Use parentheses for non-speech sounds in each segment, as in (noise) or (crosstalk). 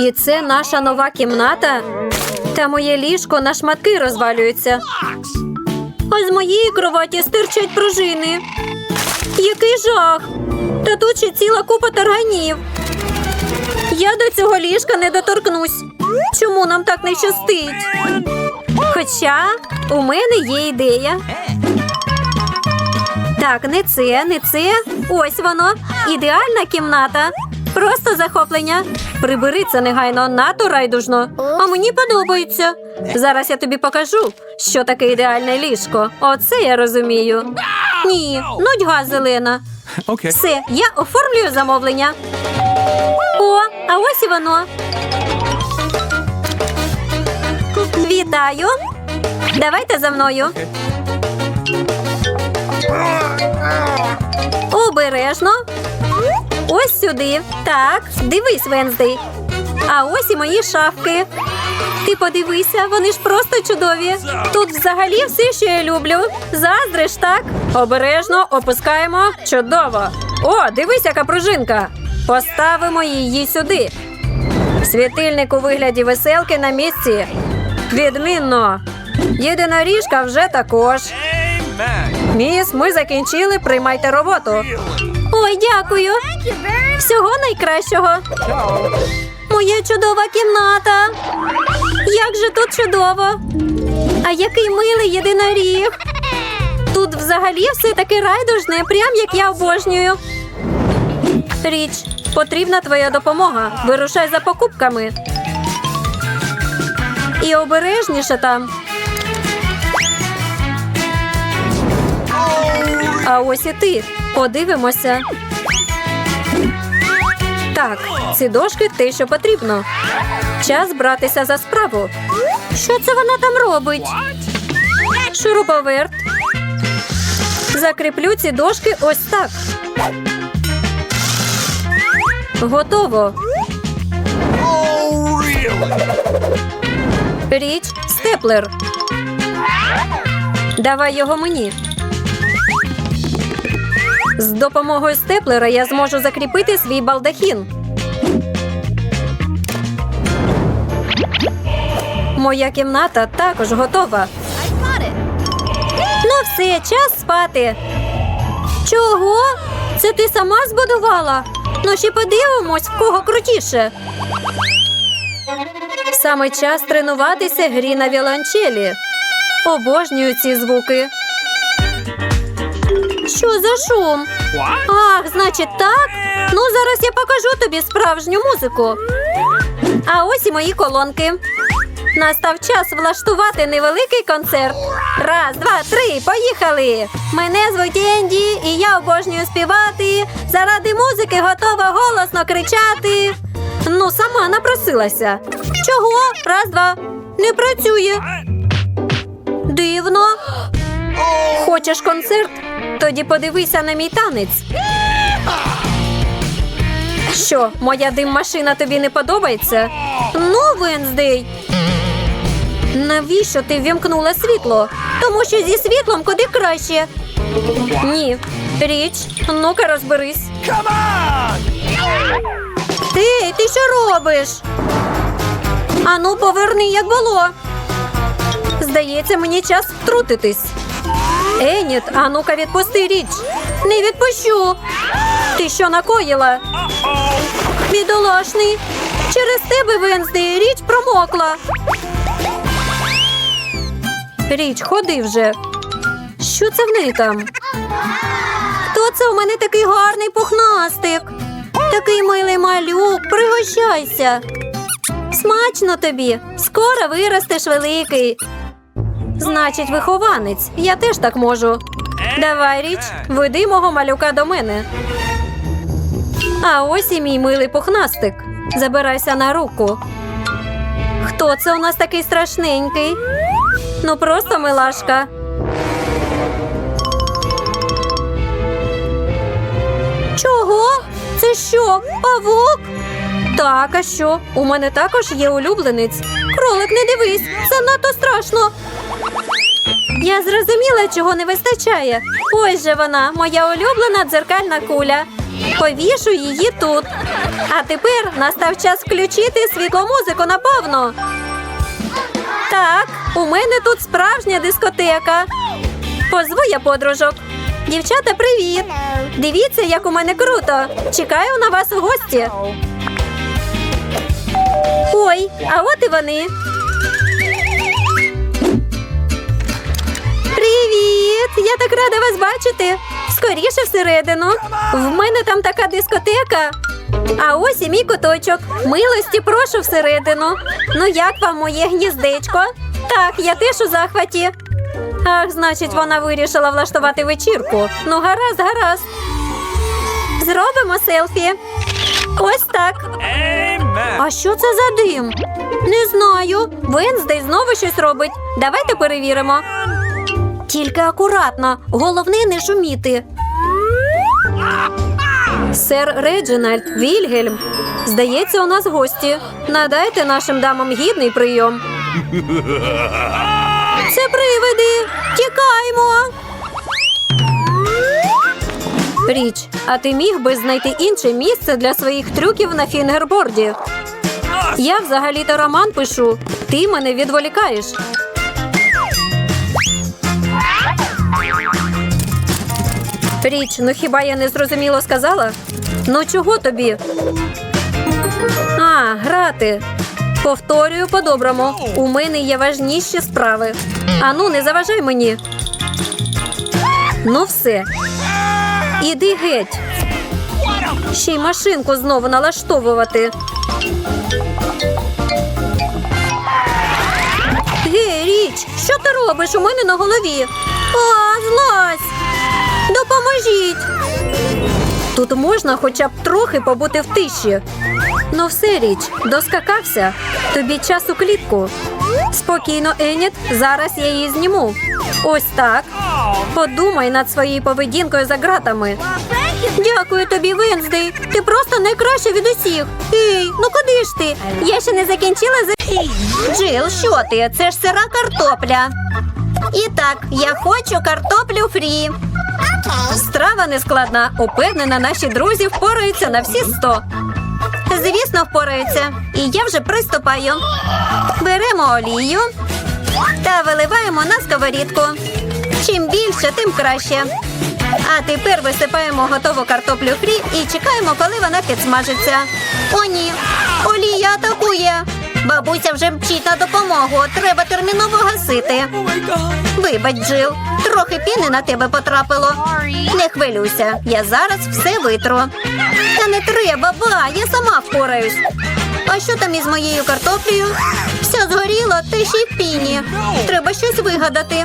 І це наша нова кімната. Та моє ліжко на шматки розвалюється. А з моєї кроваті стирчать пружини. Який жах! Та тут ще ціла купа тарганів. Я до цього ліжка не доторкнусь. Чому нам так не щастить? Хоча у мене є ідея. Так, не це, не це. Ось воно. Ідеальна кімната. Просто захоплення. Прибери це негайно, надто райдужно. А мені подобається. Зараз я тобі покажу, що таке ідеальне ліжко. Оце я розумію. Ні, нудьга зелена. Okay. Все, я оформлюю замовлення. О, а ось і воно. Вітаю. Давайте за мною. Обережно. Ось сюди. Так, дивись, Венздей. А ось і мої шафки. Ти подивися, вони ж просто чудові. Тут взагалі все, що я люблю. Заздриш, так? Обережно опускаємо. Чудово. О, дивись, яка пружинка. Поставимо її сюди. Світильник у вигляді веселки на місці. Відмінно. Єдиноріжка вже також. Міс, ми закінчили. Приймайте роботу. Ой, дякую. Всього найкращого. Моя чудова кімната. Як же тут чудово. А який милий єдиноріг. Тут взагалі все таке райдужне, прям як я обожнюю. Річ, потрібна твоя допомога. Вирушай за покупками. І обережніше там. А ось і ти. Подивимося. Так, ці дошки те, що потрібно. Час братися за справу. Що це вона там робить? Шуруповерт. Закріплю ці дошки ось так. Готово. Річ степлер. Давай його мені. З допомогою степлера я зможу закріпити свій балдахін. Моя кімната також готова. Ну все, час спати. Чого? Це ти сама збудувала? Ну ще подивимось, в кого крутіше. Саме час тренуватися грі на віолончелі. Обожнюю ці звуки. Що за шум? Ах, значить так? Ну, зараз я покажу тобі справжню музику. А ось і мої колонки. Настав час влаштувати невеликий концерт. Раз, два, три, поїхали! Мене звуть Енді, і я обожнюю співати. Заради музики готова голосно кричати. Ну, сама напросилася. Чого? Раз, два. Не працює. Дивно. Хочеш концерт? Тоді подивися на мій танець. Що, моя дим-машина тобі не подобається? Ну, Венздей. Навіщо ти ввімкнула світло? Тому що зі світлом куди краще. Ні. Річ, ну-ка розберись. Ти, ти що робиш? Ану, поверни, як було. Здається, мені час втрутитись. Еніт, а ну-ка відпусти річ. Не відпущу. Ти що накоїла? Бідолашний. Через тебе, Венздей, річ промокла. Річ, ходи вже. Що це в неї там? Хто це у мене такий гарний пухнастик? Такий милий малюк, пригощайся. Смачно тобі. Скоро виростеш великий. Значить, вихованець. Я теж так можу. Давай, річ, веди мого малюка до мене. А ось і мій милий пухнастик. Забирайся на руку. Хто це у нас такий страшненький? Ну просто милашка. Чого? Це що? Павук? Так, а що? У мене також є улюбленець. Кролик, не дивись, це надто страшно. Я зрозуміла, чого не вистачає. Ось же вона, моя улюблена дзеркальна куля. Повішу її тут. А тепер настав час включити світломузику наповно. Так, у мене тут справжня дискотека. Позву я подружок. Дівчата, привіт! Дивіться, як у мене круто. Чекаю на вас у гості. Ой, а от і вони. Привіт! Я так рада вас бачити. Скоріше всередину. В мене там така дискотека. А ось і мій куточок. Милості прошу всередину. Ну як вам моє гніздечко? Так, я теж у захваті. Ах, значить, вона вирішила влаштувати вечірку. Ну, гаразд, гаразд. Зробимо селфі. Ось так. Amen. А що це за дим? Не знаю. Венздей знову щось робить. Давайте перевіримо. Тільки акуратно, головне не шуміти. Сер Реджинальд Вільгельм. Здається, у нас гості. Надайте нашим дамам гідний прийом. (laughs) Це привиди. Тікаймо. Річ, а ти міг би знайти інше місце для своїх трюків на фінгерборді? Я взагалі-то роман пишу. Ти мене відволікаєш. Річ, ну хіба я не зрозуміло сказала? Ну чого тобі? А, грати. Повторюю по-доброму. У мене є важніші справи. Ану, не заважай мені. Ну все. Іди геть. Ще й машинку знову налаштовувати. Гей, річ, що ти робиш у мене на голові? А, злазь! Допоможіть! Тут можна хоча б трохи побути в тиші. Ну все, річ, доскакався. Тобі час у клітку. Спокійно, Еніт, зараз я її зніму. Ось так. Подумай над своєю поведінкою за ґратами. Дякую тобі, Венздей. Ти просто найкраща від усіх. Ей, ну куди ж ти? Я ще не закінчила за. Джил, що ти? Це ж сира картопля. І так, я хочу картоплю фрі. Страва нескладна. Упевнена, наші друзі впораються на всі сто. Звісно, впораються. І я вже приступаю. Беремо олію та виливаємо на сковорідку. Чим більше, тим краще. А тепер висипаємо готову картоплю фрі і чекаємо, коли вона підсмажиться. О, ні, олія атакує. Бабуся вже мчить на допомогу. Треба терміново гасити. Вибач, Джил, трохи піни на тебе потрапило. Не хвилюйся, я зараз все витру. Та не треба, ба, я сама впораюсь. А що там із моєю картоплею? Все згоріло, та ще й піні. Треба щось вигадати.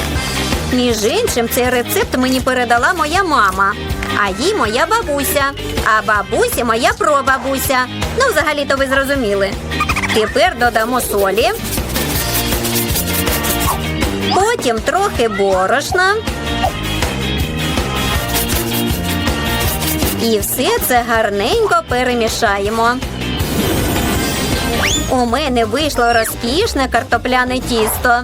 Між іншим, цей рецепт мені передала моя мама, а їй моя бабуся, а бабусі моя прабабуся. Ну, взагалі-то ви зрозуміли. Тепер додамо солі. Потім трохи борошна. І все це гарненько перемішаємо. У мене вийшло розкішне картопляне тісто.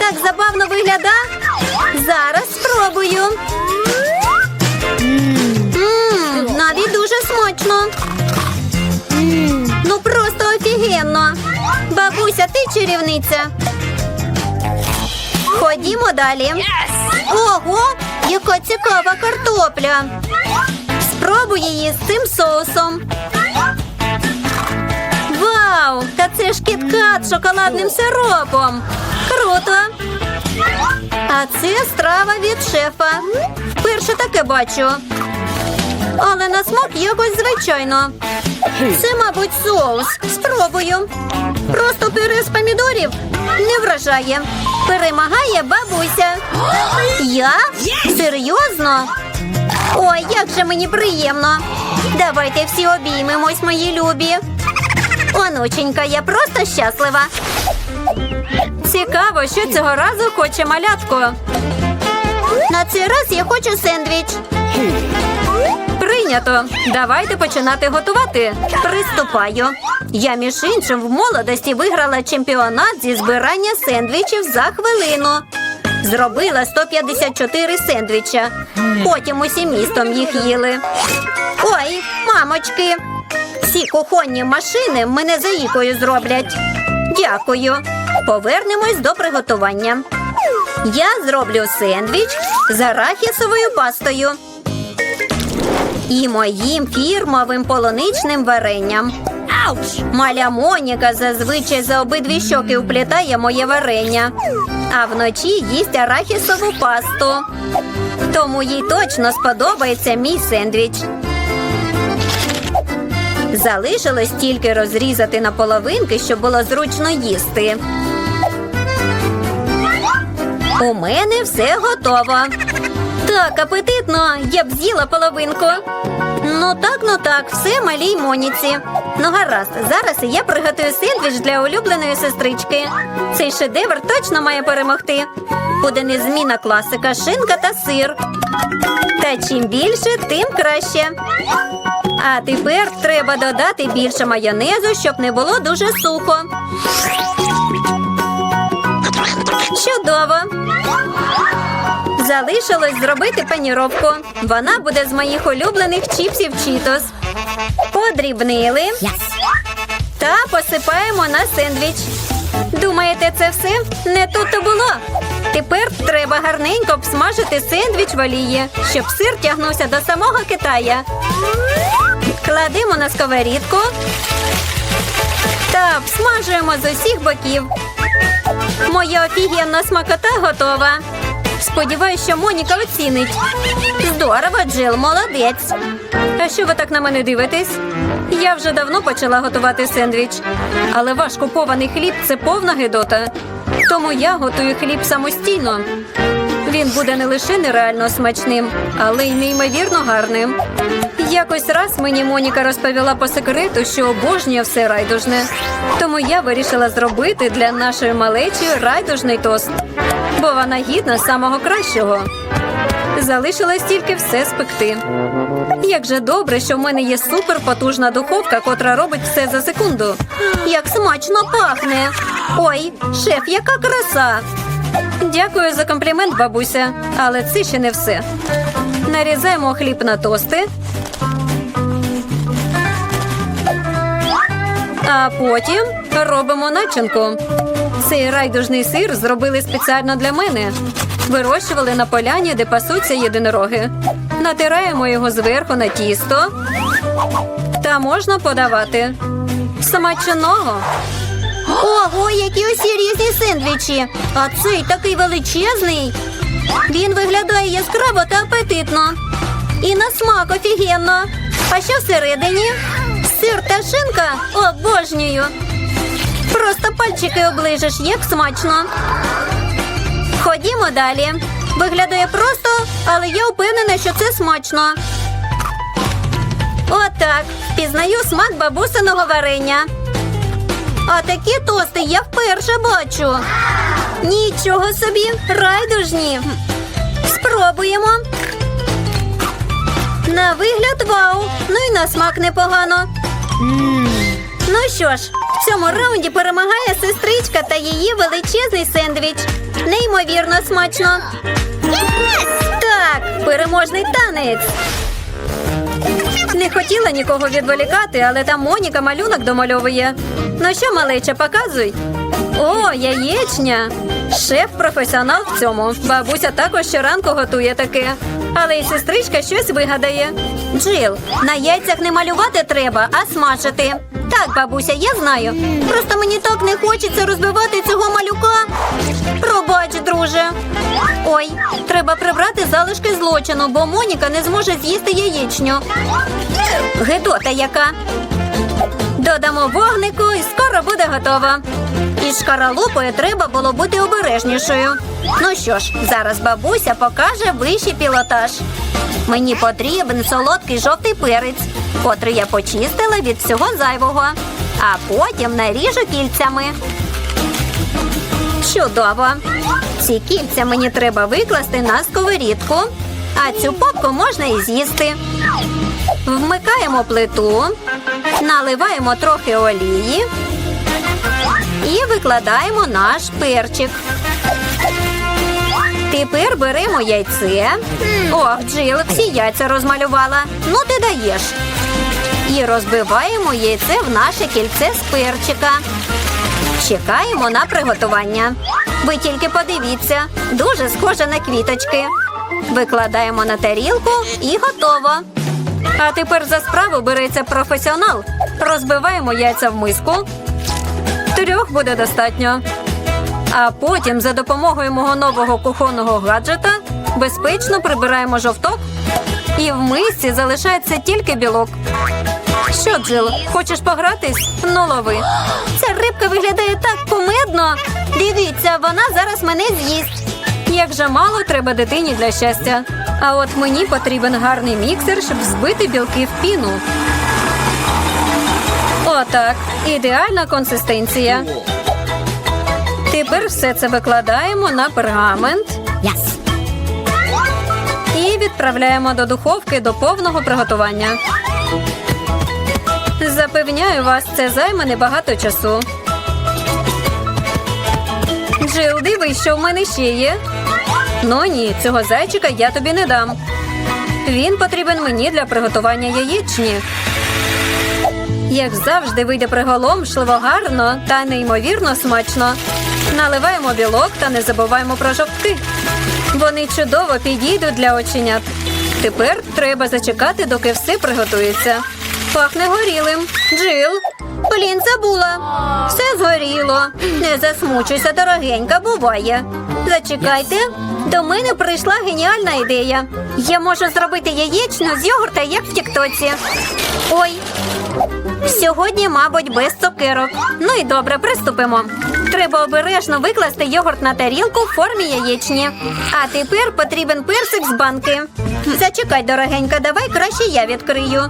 Так забавно вигляда. Зараз спробую. Мм, навіть дуже смачно. Ну просто офігенно. Бабуся, ти чарівниця. Ходімо далі. Ого, яка цікава картопля. Спробуй її з цим соусом. Вау! Та це ж кіткат з шоколадним сиропом. Круто! А це страва від шефа. Вперше таке бачу. Але на смак якось звичайно. Це, мабуть, соус. Спробую. Просто пюре з помідорів не вражає. Перемагає бабуся. Я? Серйозно? Ой, як же мені приємно. Давайте всі обіймемось, мої любі. Онученька, я просто щаслива. Цікаво, що цього разу хоче малятко. На цей раз я хочу сендвіч. Прийнято. Давайте починати готувати. Приступаю. Я, між іншим, в молодості виграла чемпіонат зі збирання сендвічів за хвилину. Зробила 154 сендвіча. Потім усім містом їх їли. Ой, мамочки. Ці кухонні машини мене заїкою зроблять. Дякую. Повернемось до приготування. Я зроблю сендвіч з арахісовою пастою і моїм фірмовим полуничним варенням. Ауч! Маля Моніка зазвичай за обидві щоки уплітає моє варення, а вночі їсть арахісову пасту. Тому їй точно сподобається мій сендвіч. Залишилось тільки розрізати на половинки, щоб було зручно їсти. У мене все готово. Так, апетитно, я б з'їла половинку. Ну так, ну так, все малій Моніці. Ну гаразд, зараз я приготую сендвіч для улюбленої сестрички. Цей шедевр точно має перемогти. Буде незмінна класика, шинка та сир. Та чим більше, тим краще. А тепер треба додати більше майонезу, щоб не було дуже сухо. Чудово! Залишилось зробити паніровку. Вона буде з моїх улюблених чіпсів Чітос. Подрібнили та посипаємо на сендвіч. Думаєте, це все? Не тут то було. Тепер треба гарненько обсмажити сендвіч в олії, щоб сир тягнувся до самого Китая. Кладемо на сковорідку та обсмажуємо з усіх боків. Моя офігенна смакота готова. Сподіваюсь, що Моніка оцінить. Здорово, Джил, молодець. А що ви так на мене дивитесь? Я вже давно почала готувати сендвіч, але ваш купований хліб це повна гидота. Тому я готую хліб самостійно. Він буде не лише нереально смачним, але й неймовірно гарним. Якось раз мені Моніка розповіла по секрету, що обожнює все райдужне. Тому я вирішила зробити для нашої малечі райдужний тост, бо вона гідна самого кращого. Залишилось тільки все спекти. Як же добре, що в мене є суперпотужна духовка, котра робить все за секунду. Як смачно пахне. Ой, шеф, яка краса. Дякую за комплімент, бабуся, але це ще не все. Нарізаємо хліб на тости. А потім робимо начинку. Цей райдужний сир зробили спеціально для мене. Вирощували на поляні, де пасуться єдинороги. Натираємо його зверху на тісто. Та можна подавати. Смачного. Ого, які усі різні сендвічі. А цей такий величезний. Він виглядає яскраво та апетитно. І на смак офігенно. А що всередині? Сир та шинка? Обожнюю. Просто пальчики оближеш, як смачно. Ходімо далі. Виглядає просто, але я впевнена, що це смачно. Отак. Пізнаю смак бабусиного варення. А такі тости я вперше бачу. Нічого собі, райдужні. Спробуємо. На вигляд вау. Ну і на смак непогано. Ну що ж, в цьому раунді перемагає сестричка та її величезний сендвіч. Неймовірно смачно. Так, переможний танець. Не хотіла нікого відволікати, але там Моніка малюнок домальовує. Ну що, малеча, показуй. О, яєчня. Шеф професіонал в цьому. Бабуся також щоранку готує таке. Але й сестричка щось вигадає. Джил, на яйцях не малювати треба, а смажити. Так, бабуся, я знаю. Просто мені так не хочеться розбивати цього малюка. Пробач, друже. Ой, треба прибрати залишки злочину, бо Моніка не зможе з'їсти яєчню. Гедота яка. Додамо вогнику і скоро буде готово. Із шкаралупою треба було бути обережнішою. Ну що ж, зараз бабуся покаже вищий пілотаж. Мені потрібен солодкий жовтий перець, котрий я почистила від всього зайвого, а потім наріжу кільцями. Чудово! Ці кільця мені треба викласти на сковорідку, а цю попку можна і з'їсти. Вмикаємо плиту, наливаємо трохи олії і викладаємо наш перчик. Тепер беремо яйце. Ох, Джил, всі яйця розмалювала. Ну ти даєш. І розбиваємо яйце в наше кільце з перчика. Чекаємо на приготування. Ви тільки подивіться, дуже схоже на квіточки. Викладаємо на тарілку і готово. А тепер за справу береться професіонал. Розбиваємо яйця в миску. Трьох буде достатньо. А потім за допомогою мого нового кухонного гаджета безпечно прибираємо жовток. І в мисці залишається тільки білок. Що, Джил, хочеш погратись? Ну лови. Ця рибка виглядає так кумедно. Дивіться, вона зараз мене з'їсть. Як же мало треба дитині для щастя. А от мені потрібен гарний міксер, щоб збити білки в піну. Отак. Ідеальна консистенція. Тепер все це викладаємо на пергамент. І відправляємо до духовки до повного приготування. Запевняю вас, це займе небагато часу. Джил, дивись, що в мене ще є. Ну ні, цього зайчика я тобі не дам. Він потрібен мені для приготування яєчні. Як завжди, вийде приголомшливо гарно та неймовірно смачно. Наливаємо білок та не забуваємо про жовтки. Вони чудово підійдуть для оченят. Тепер треба зачекати, доки все приготується. Пахне горілим. Джил. Блін, забула. Все згоріло. Не засмучуйся, дорогенька, буває. Зачекайте. До мене прийшла геніальна ідея. Я можу зробити яєчню з йогурта, як в тіктоці. Ой, Сьогодні, мабуть, без цукерок. Ну і добре, приступимо. Треба обережно викласти йогурт на тарілку в формі яєчні. А тепер потрібен персик з банки. Зачекай, дорогенька, давай краще я відкрию.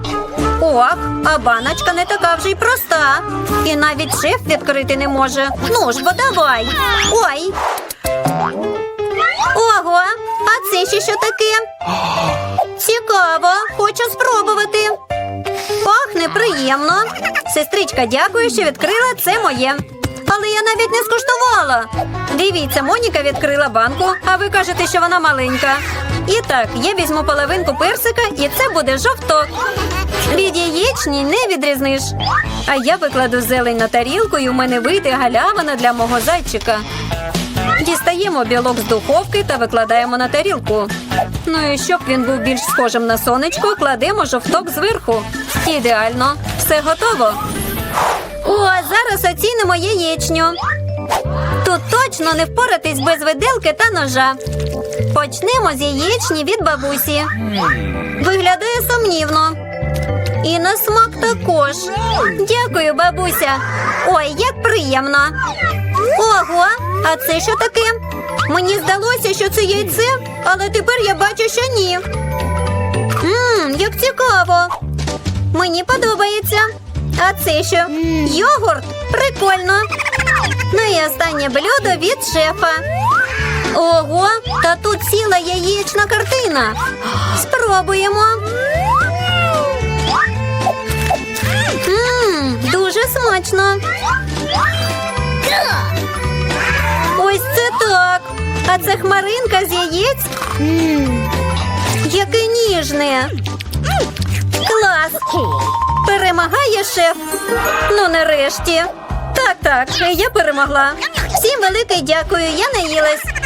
Ох, а баночка не така вже й проста. І навіть шеф відкрити не може. Ну ж, бо давай. Ой. Ого, а це ще що таке? Цікаво, хочу спробувати. Пахне приємно. Сестричка, дякую, що відкрила це моє. Але я навіть не скуштувала. Дивіться, Моніка відкрила банку, а ви кажете, що вона маленька. І так, я візьму половинку персика, і це буде жовток. Від яєчні не відрізниш. А я викладу зелень на тарілку, і у мене вийде галявина для мого зайчика. Дістаємо білок з духовки та викладаємо на тарілку. Ну і щоб він був більш схожим на сонечко, кладемо жовток зверху. Ідеально, все готово. О, зараз оцінимо яєчню. Тут точно не впоратись без виделки та ножа. Почнемо з яєчні від бабусі. Виглядає сумнівно. І на смак також. Дякую, бабуся. Ой, як приємно. Ого, а це що таке? Мені здалося, що це яйце, але тепер я бачу, що ні. Мм, як цікаво. Мені подобається. А це що? Йогурт? Прикольно. Ну і останнє блюдо від шефа. Ого, та тут ціла яєчна картина. Спробуємо. Мм, дуже смачно. Ось це так. А це хмаринка з яєць. Яке ніжне. Клас. Перемагає шеф. Ну, нарешті. Так, так, я перемогла. Всім велике дякую, я наїлась.